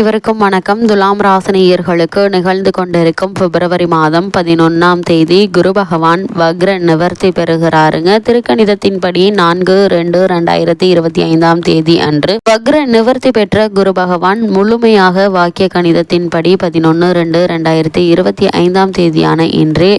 இவருக்கும் வணக்கம். துலாம் ராசினியர்களுக்கு நிகழ்ந்து கொண்டிருக்கும் பிப்ரவரி மாதம் பதினொன்னாம் தேதி குரு பகவான் வக்ர நிவர்த்தி பெறுகிறாருங்க. திருக்கணிதத்தின்படி நான்கு ரெண்டு ரெண்டாயிரத்தி இருபத்தி ஐந்தாம் தேதி அன்று வக்ர நிவர்த்தி பெற்ற குரு பகவான் முழுமையாக வாக்கிய கணிதத்தின்படி பதினொன்று ரெண்டு ரெண்டாயிரத்தி இருபத்தி ஐந்தாம் தேதியான இன்று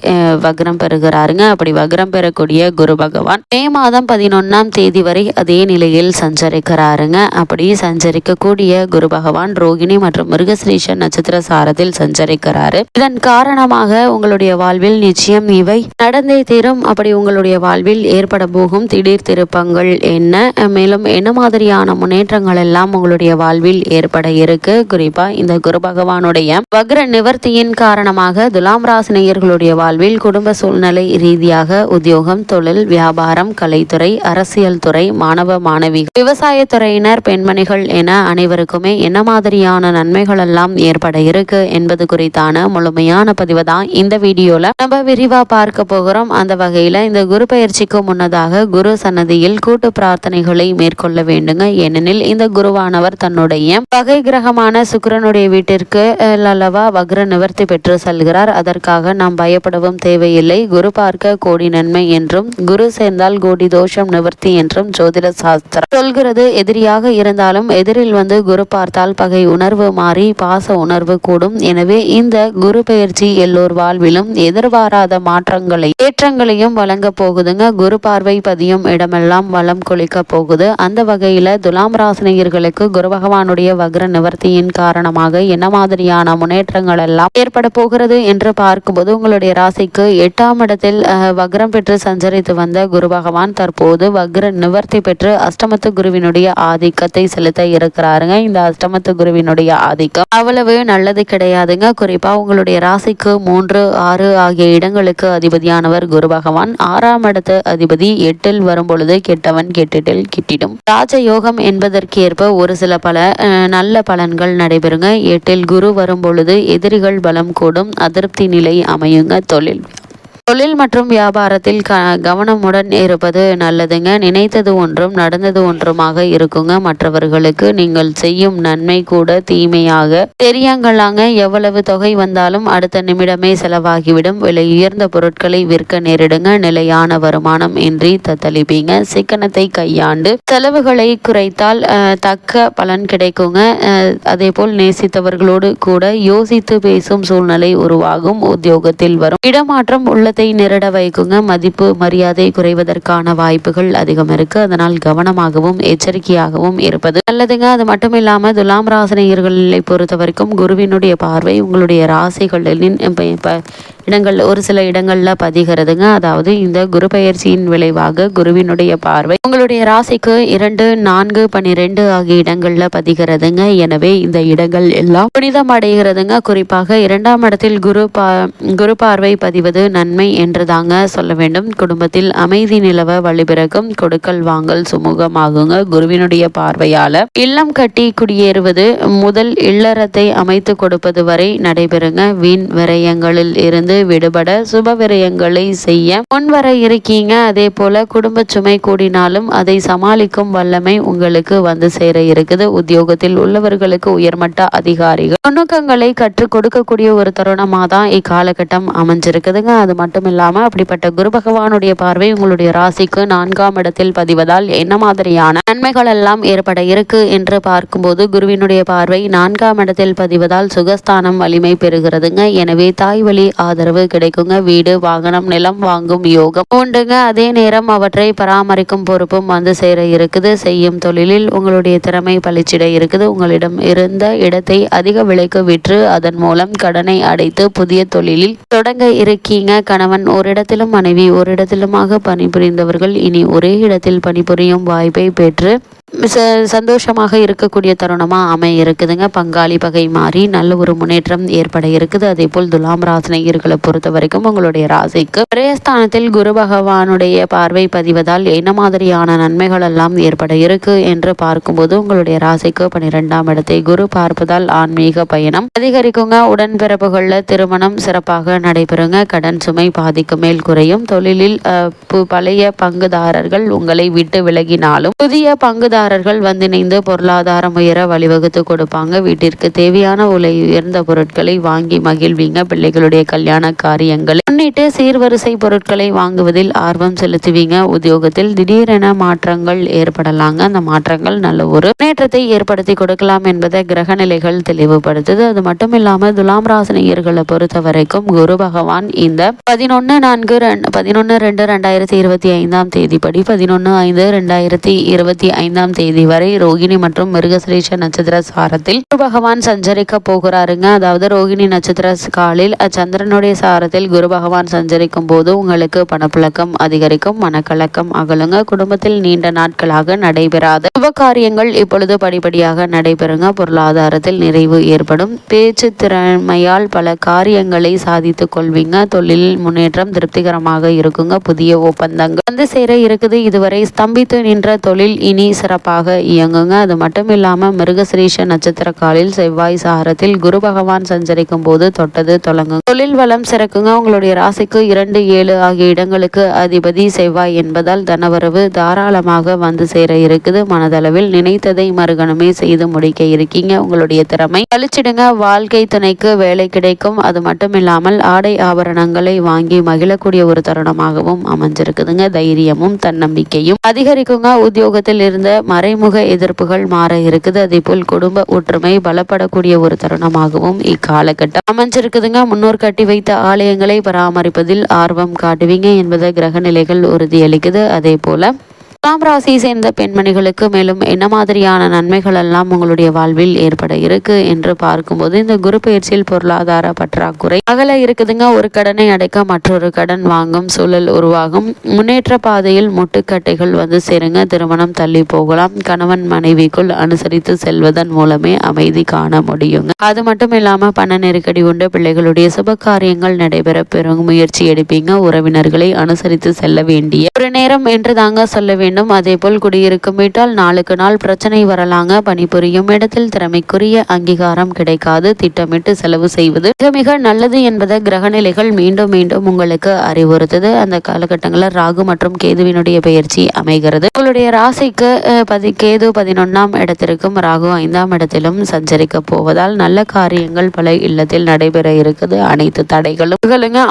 வக்ரம் பெறுகிறாருங்க. அப்படி வக்ரம் பெறக்கூடிய குரு பகவான் மே மாதம் பதினொன்னாம் தேதி வரை அதே நிலையில் சஞ்சரிக்கிறாருங்க. அப்படி சஞ்சரிக்கக்கூடிய குரு பகவான் ரோகிணி ரோகிணி மற்றும் மிருகஸ்ரீஷ நட்சத்திர சாரத்தில் சஞ்சரிக்கிறாரு. இதன் காரணமாக உங்களுடைய வாழ்வில் நிச்சயம் இவை நடந்தே தீரும். அப்படி உங்களுடைய வாழ்வில் ஏற்பட போகும் திடீர் திருப்பங்கள் என்ன? மேலும் என்ன மாதிரியான முன்னேற்றங்கள் எல்லாம் உங்களுடைய வாழ்வில் ஏற்பட இருக்கு? குறிப்பா இந்த குரு பகவானுடைய வக்ர நிவர்த்தியின் காரணமாக துலாம் ராசினியர்களுடைய வாழ்வில் குடும்ப சூழ்நிலை ரீதியாக உத்தியோகம் தொழில் வியாபாரம் கலைத்துறை அரசியல் துறை மாணவ மாணவிகள் விவசாயத்துறையினர் பெண்மணிகள் என அனைவருக்குமே என்ன மாதிரியான விதமான நன்மைகள் எல்லாம் ஏற்பட இருக்கு என்பது குறித்தான முழுமையான பதிவு தான் இந்த வீடியோல. நம்ம விரிவா பார்க்க போகிறோம். அந்த வகையில இந்த குரு பயிற்சிக்கு முன்னதாக குரு சன்னதியில் கூட்டு பிரார்த்தனைகளை மேற்கொள்ள வேண்டுங்க. ஏனெனில் இந்த குருவானவர் தன்னுடைய பகை கிரகமான சுக்கரனுடைய வீட்டிற்கு அல்லவா வக்ர நிவர்த்தி பெற்று செல்கிறார். அதற்காக நாம் பயப்படவும் தேவையில்லை. குரு பார்க்க கோடி நன்மை என்றும் குரு சேர்ந்தால் கோடி தோஷம் நிவர்த்தி என்றும் ஜோதிட சாஸ்திரம் சொல்கிறது. எதிரியாக இருந்தாலும் எதிரில் வந்து குரு பார்த்தால் பகை உணர் உணர்வு மாறி பாச உணர்வு கூடும். எனவே இந்த குரு பயிற்சி எல்லோர் வாழ்விலும் எதிர்பாராத மாற்றங்களை ஏற்றங்களையும் வழங்க போகுதுங்க. குரு பார்வை பதியும் இடமெல்லாம் வளம் கொளிக்க போகுது. அந்த வகையில துலாம் ராசினியர்களுக்கு குரு பகவானுடைய வக்ர நிவர்த்தியின் காரணமாக என்ன மாதிரியான முன்னேற்றங்கள் எல்லாம் ஏற்பட போகிறது என்று பார்க்கும்போது உங்களுடைய ராசிக்கு எட்டாம் இடத்தில் வக்ரம் பெற்று சஞ்சரித்து வந்த குரு பகவான் தற்போது வக்ர நிவர்த்தி பெற்று அஷ்டமத்து குருவினுடைய ஆதிக்கத்தை செலுத்த இருக்கிறாருங்க. இந்த அஷ்டமத்து குருவினுடைய உங்களுடைய ஆதிக்கம். அவ்வளவு நல்லது கிடையாதுங்க. குறிப்பா உங்களுடைய ராசிக்கு மூன்று ஆறு ஆகிய இடங்களுக்கு அதிபதியானவர் குரு பகவான். ஆறாம் இடத்து அதிபதி எட்டில் வரும் பொழுது கெட்டவன் கெட்டிட்டில் கிட்டிடும். ராஜயோகம் என்பதற்கு ஏற்ப ஒரு சில பல நல்ல பலன்கள் நடைபெறுங்க. எட்டில் குரு வரும் பொழுது எதிரிகள் பலம் கூடும். அதிருப்தி நிலை அமையுங்க. தொழில். தொழில் மற்றும் வியாபாரத்தில் க கவனமுடன் இருப்பது நல்லதுங்க. நினைத்தது ஒன்றும் நடந்தது ஒன்றுமாக இருக்குங்க. மற்றவர்களுக்கு நீங்கள் செய்யும் நன்மை கூட தீமையாக தெரியங்களாங்க. எவ்வளவு தொகை வந்தாலும் அடுத்த நிமிடமே செலவாகிவிடும். விலை உயர்ந்த பொருட்களை விற்க நேரிடுங்க. நிலையான வருமானம் இன்றி தத்தளிப்பீங்க சிக்கனத்தை கையாண்டு செலவுகளை குறைத்தால் தக்க பலன் கிடைக்குங்க. அதே போல் நேசித்தவர்களோடு கூட யோசித்து பேசும் சூழ்நிலை உருவாகும். உத்தியோகத்தில் வரும். இடமாற்றம் உள்ள பணத்தை நிரட வைக்குங்க. மதிப்பு மரியாதை குறைவதற்கான வாய்ப்புகள் அதிகம் இருக்கு. அதனால் கவனமாகவும் எச்சரிக்கையாகவும் இருப்பது நல்லதுங்க. அது மட்டும் இல்லாம துலாம் ராசினியர்களை பொறுத்த வரைக்கும் குருவினுடைய பார்வை உங்களுடைய ராசிகளின் இடங்கள் ஒரு சில இடங்கள்ல பதிகிறதுங்க. அதாவது இந்த குரு பயிற்சியின் விளைவாக குருவினுடைய பார்வை. உங்களுடைய ராசிக்கு இரண்டு நான்கு பனிரெண்டு ஆகிய இடங்கள்ல பதிகிறதுங்க. எனவே இந்த இடங்கள் எல்லாம் புனிதம் அடைகிறதுங்க. குறிப்பாக இரண்டாம் இடத்தில் குரு பா குரு பார்வை பதிவது நன்மை என்று தாங்க சொல்ல வேண்டும். குடும்பத்தில் அமைதி நிலவ வழிபிறகும் கொடுக்கல் வாங்கல் சுமூகமாகுங்க. குருவினுடைய பார்வையால இல்லம் கட்டி குடியேறுவது முதல் இல்லறத்தை அமைத்து கொடுப்பது வரை நடைபெறுங்க. வீண் விரயங்களில் இருந்து விடுபட சுப விரயங்களை செய்ய முன்வர இருக்கீங்க. அதே போல குடும்ப சுமை கூடினாலும் அதை சமாளிக்கும் வல்லமை உங்களுக்கு வந்து சேர இருக்குது. உத்தியோகத்தில் உள்ளவர்களுக்கு உயர்மட்ட அதிகாரிகள் நுணுக்கங்களை கற்றுக் கொடுக்கக்கூடிய ஒரு தருணமாக தான் இக்காலகட்டம் அமைஞ்சிருக்குதுங்க. அது மட்டும் இல்லாமல் அப்படிப்பட்ட குரு பகவானுடைய பார்வை உங்களுடைய ராசிக்கு நான்காம் இடத்தில் பதிவதால் என்ன மாதிரியான நன்மைகள் எல்லாம் ஏற்பட இருக்கு என்று பார்க்கும்போது குருவினுடைய பார்வை நான்காம் இடத்தில் பதிவதால் சுகஸ்தானம் வலிமை பெறுகிறதுங்க. எனவே தாய் வழி ஆதரவு ஆதரவு கிடைக்குங்க. வீடு வாகனம் நிலம் வாங்கும் யோகம் உண்டுங்க. அதே நேரம் அவற்றை பராமரிக்கும் பொறுப்பும் வந்து சேர இருக்குது. செய்யும் தொழிலில் உங்களுடைய திறமை பளிச்சிட இருக்குது. உங்களிடம் இருந்த இடத்தை அதிக விலைக்கு விற்று அதன் மூலம் கடனை அடைத்து புதிய தொழிலில் தொடங்க இருக்கீங்க. கணவன் ஓரிடத்திலும் மனைவி ஓரிடத்திலுமாக பணிபுரிந்தவர்கள் இனி ஒரே இடத்தில் பணிபுரியும் வாய்ப்பை பெற்று சந்தோஷமாக இருக்கக்கூடிய தருணமாக அமை இருக்குதுங்க. பங்காளி பகை மாறி நல்ல ஒரு முன்னேற்றம் ஏற்பட இருக்குது. அதே போல் துலாம் ராசினியர்களை பொறுத்த வரைக்கும் உங்களுடைய ராசிக்கு பிரயஸ்தானத்தில் குரு பகவானுடைய பார்வை பதிவதால் என்ன மாதிரியான நன்மைகள் எல்லாம் ஏற்பட இருக்கு என்று பார்க்கும்போது உங்களுடைய ராசிக்கு பனிரெண்டாம் இடத்தை குரு பார்ப்பதால் ஆன்மீக பயணம் அதிகரிக்குங்க. உடன்பிறப்புகளில் திருமணம் சிறப்பாக நடைபெறுங்க. கடன் சுமை பாதிக்கு மேல் குறையும். தொழிலில் பழைய பங்குதாரர்கள் உங்களை விட்டு விலகினாலும் புதிய பங்குதாரர் உறவுதாரர்கள் வந்திணைந்து பொருளாதாரம் உயர வழிவகுத்து கொடுப்பாங்க. வீட்டிற்கு தேவையான உலை உயர்ந்த பொருட்களை வாங்கி மகிழ்வீங்க. பிள்ளைகளுடைய கல்யாண காரியங்களை முன்னிட்டு சீர்வரிசை பொருட்களை வாங்குவதில் ஆர்வம் செலுத்துவீங்க. உத்தியோகத்தில் திடீரென மாற்றங்கள் ஏற்படலாங்க. அந்த மாற்றங்கள் நல்ல ஒரு முன்னேற்றத்தை ஏற்படுத்தி கொடுக்கலாம் என்பதை கிரக நிலைகள் தெளிவுபடுத்துது. அது மட்டும் இல்லாமல் துலாம் ராசினியர்களை பொறுத்த வரைக்கும் குரு பகவான் இந்த பதினொன்று நான்கு பதினொன்று ரெண்டு ரெண்டாயிரத்தி இருபத்தி ஐந்தாம் தேதிப்படி பதினொன்று ஐந்து ரெண்டாயிரத்தி இருபத்தி ஐந்தாம் தேதி வரை ரோகிணி மற்றும் மிருகசிரீஷ நட்சத்திர சாரத்தில் குரு பகவான் சஞ்சரிக்க போகிறாருங்க. அதாவது ரோகிணி நட்சத்திர காலில் சந்திரனுடைய சாரத்தில் குரு பகவான் சஞ்சரிக்கும் போது உங்களுக்கு பணப்புழக்கம் அதிகரிக்கும் மனக்கலக்கம் அகலுங்க. குடும்பத்தில் நீண்ட நாட்களாக நடைபெறாத காரியங்கள் இப்பொழுது படிப்படியாக நடைபெறுங்க. பொருளாதாரத்தில் நிறைவு ஏற்படும். பேச்சு திறமையால் பல காரியங்களை சாதித்துக் கொள்வீங்க. தொழில் முன்னேற்றம் திருப்திகரமாக இருக்குங்க. புதிய ஒப்பந்தங்கள் வந்து சேர இருக்குது. இதுவரை ஸ்தம்பித்து நின்ற தொழில் இனி சிறப்பாக இயங்குங்க. அது மட்டும் இல்லாமல் மிருகசிரீஷ நட்சத்திர காலில் செவ்வாய் சாரத்தில் குரு பகவான் சஞ்சரிக்கும் போது தொட்டது தொடங்குங்க. தொழில் வளம் சிறக்குங்க. உங்களுடைய ராசிக்கு இரண்டு ஏழு ஆகிய இடங்களுக்கு அதிபதி செவ்வாய் என்பதால் தனவரவு தாராளமாக வந்து சேர இருக்குது. மனதளவில் நினைத்ததை மறுகணமே செய்து முடிக்க இருக்கீங்க. உங்களுடைய திறமை அழிச்சிடுங்க. வாழ்க்கை துணைக்கு வேலை கிடைக்கும். அது மட்டும் இல்லாமல் ஆடை ஆபரணங்களை வாங்கி மகிழக்கூடிய ஒரு தருணமாகவும் அமைஞ்சிருக்குதுங்க. தைரியமும் தன்னம்பிக்கையும் அதிகரிக்குங்க. உத்தியோகத்தில் இருந்த மறைமுக எதிர்ப்புகள் மாற இருக்குது. அதே போல் குடும்ப ஒற்றுமை பலப்படக்கூடிய ஒரு தருணமாகவும் இக்காலகட்டம் அமைஞ்சிருக்குதுங்க. முன்னோர் கட்டி வைத்த ஆலயங்களை பராமரிப்பதில் ஆர்வம் காட்டுவீங்க என்பதை கிரக நிலைகள் உறுதியளிக்குது. அதே போல துலாம் ராசியை சேர்ந்த பெண்மணிகளுக்கு மேலும் என்ன மாதிரியான நன்மைகள் எல்லாம் உங்களுடைய வாழ்வில் ஏற்பட இருக்கு என்று பார்க்கும்போது இந்த குரு பயிற்சியில் பொருளாதார பற்றாக்குறை அகல இருக்குதுங்க. ஒரு கடனை அடைக்க மற்றொரு கடன் வாங்கும் சூழல் உருவாகும். முன்னேற்ற பாதையில் முட்டுக்கட்டைகள் வந்து சேருங்க. திருமணம் தள்ளி போகலாம். கணவன் மனைவிக்குள் அனுசரித்து செல்வதன் மூலமே அமைதி காண முடியுங்க. அது மட்டும் இல்லாம பண நெருக்கடி உண்டு. பிள்ளைகளுடைய சுப காரியங்கள் நடைபெற பெரும் முயற்சி எடுப்பீங்க. உறவினர்களை அனுசரித்து செல்ல வேண்டிய ஒரு நேரம் என்று தாங்க சொல்ல வேண்டும் வேண்டும். அதேபோல் குடியிருக்கும் வீட்டால் நாளுக்கு நாள் பிரச்சனை வரலாங்க. பணிபுரியும் இடத்தில் திறமைக்குரிய அங்கீகாரம் கிடைக்காது. திட்டமிட்டு செலவு செய்வது மிக மிக நல்லது என்பதை கிரகநிலைகள் மீண்டும் மீண்டும் உங்களுக்கு அறிவுறுத்துது. அந்த காலகட்டங்களில் ராகு மற்றும் கேதுவினுடைய பயிற்சி அமைகிறது. உங்களுடைய ராசிக்கு பதி கேது பதினொன்னாம் இடத்திற்கும் ராகு ஐந்தாம் இடத்திலும் சஞ்சரிக்க போவதால் நல்ல காரியங்கள் பல இல்லத்தில் நடைபெற இருக்குது. அனைத்து தடைகளும்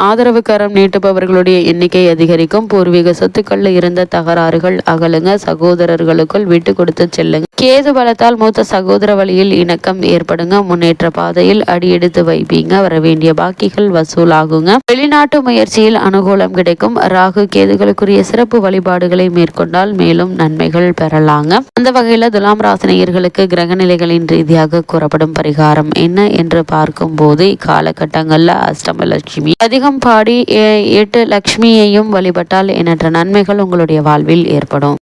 ஆதரவு கரம் நீட்டுபவர்களுடைய எண்ணிக்கை அதிகரிக்கும். பூர்வீக சொத்துக்கள்ல இருந்த தகராறுகள் அகலுங்க சகோதரர்களுக்குள் விட்டு கொடுத்து செல்லுங்க. கேது பலத்தால் மூத்த சகோதர வழியில் இணக்கம் ஏற்படுங்க. முன்னேற்ற பாதையில் அடியெடுத்து வைப்பீங்க. வர வேண்டிய பாக்கிகள் வசூலாகுங்க. வெளிநாட்டு முயற்சியில் அனுகூலம் கிடைக்கும். ராகு கேதுகளுக்குரிய சிறப்பு வழிபாடுகளை மேற்கொண்டால் மேலும் நன்மைகள் பெறலாங்க. அந்த வகையில துலாம் ராசினியர்களுக்கு கிரக நிலைகளின் ரீதியாக கூறப்படும் பரிகாரம் என்ன என்று பார்க்கும் போது இக்காலகட்டங்கள்ல அஷ்டமலட்சுமி. அதிகம் பாடி எட்டு லட்சுமியையும் வழிபட்டால் எண்ணற்ற நன்மைகள் உங்களுடைய வாழ்வில் ஏற்படும். இருக்கணும்